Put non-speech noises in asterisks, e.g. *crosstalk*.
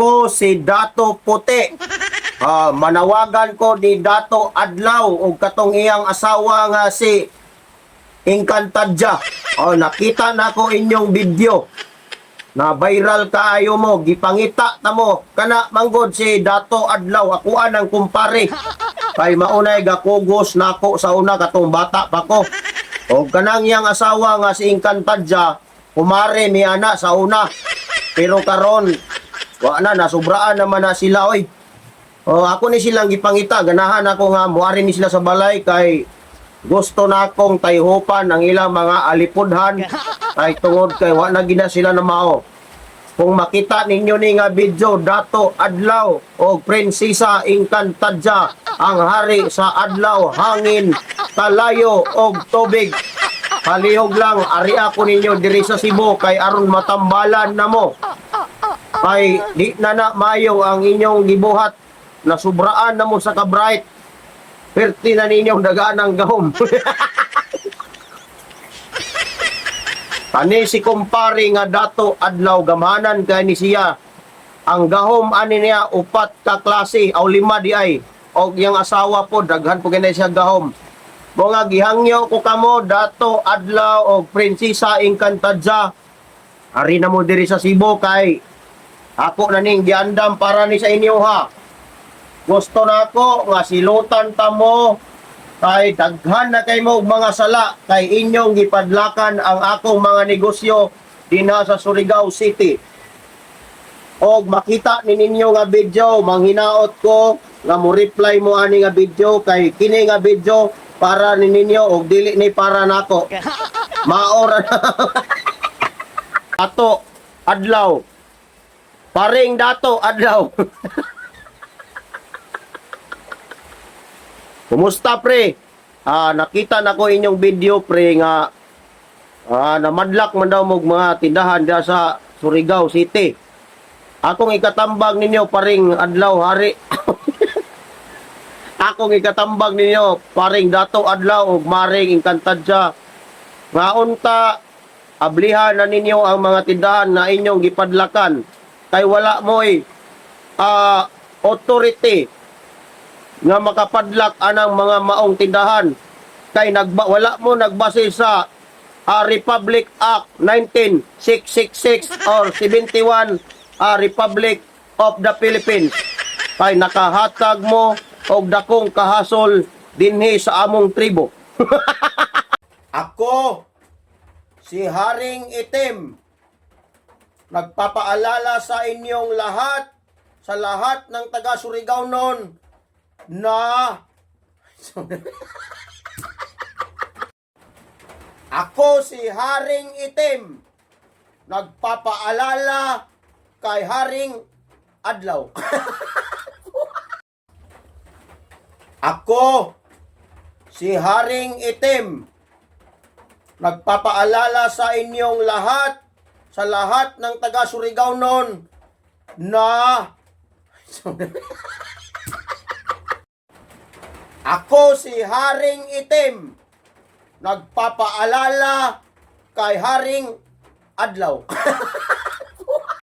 Ako si Dato Puti. Ah, manawagan ko ni Dato Adlaw o katong iyang asawa nga si Encantadja. Oh, nakita na ko inyong video. Na viral kaayo mo, gipangita ta mo. Kana manggod si Dato Adlaw, akuan ang kumpare. Kay maunay gakugos nako sa una katong bata pa ko. O kanang iyang asawa nga si Encantadja, kumare mi ana sa una. Pero karon wa na nasubraan naman na sila oy. O ako ni silang gipangita, ganahan ako nga muari ni sila sa balay kay gusto na akong tayhupan ang ilang mga alipudhan *laughs* ay tungod kay wa na gina sila na mao. Kung makita ninyo ni nga video Dato Adlaw o Prinsesa Encantadja ang hari sa adlaw, hangin, kalayo o tubig. Palihog lang, ari ako ninyo diri sa Cebu kay aron matambalan na mo. Kay di na na mayo ang inyong gibuhat na subraan na mo sa kabright. Perti na ninyong dagaan ng gahom. *laughs* Ani si kumpare nga dato adlaw gamanan kay ni siya. Ang gahom ani niya upat ka klase aw lima di ay. Og yang asawa po daghan po ganay siya gahom. Mga gihangyo ko kamo dato adlaw og prinsesa Encantadja. Ari na mo diri sa Cebu kay ako na ning giandam para ni sa inyo ha. Gusto na ako nga silutan ta mo kay daghan na kay mo mga sala kay inyong gipadlakan ang akong mga negosyo dinha sa Surigao City. Og makita ni ninyo nga video, manghinaot ko nga mo reply mo ani nga video kay kini nga video para ni ninyo og dili ni para nako. *laughs* Maora na. Ato adlaw. Paring dato adlaw. Kumusta pre? Ah, nakita na ko inyong video pre nga ah, namadlak man daw mog mga tindahan diha sa Surigao City. Akong ikatambag ninyo paring adlaw hari. *coughs* Akong ikatambag ninyo paring dato adlaw ug maring Encantadja. Nga unta ablihan na ninyo ang mga tindahan na inyong gipadlakan kay wala mo'y ah, authority nga makapadlak anang mga maong tindahan. Kay nagba wala mo nagbase sa ah, Republic Act 19666 or 71 ah, Republic of the Philippines. Kay nakahatag mo og dakong kahasol dinhi sa among tribo. *laughs* Ako si Haring Itim nagpapaalala sa inyong lahat sa lahat ng taga Surigao noon na *laughs* Ako si Haring Itim nagpapaalala kay Haring Adlaw. *laughs* Ako si Haring Itim nagpapaalala sa inyong lahat sa lahat ng taga Surigao noon na *laughs* Ako si Haring Itim. Nagpapaalala kay Haring Adlaw. *laughs*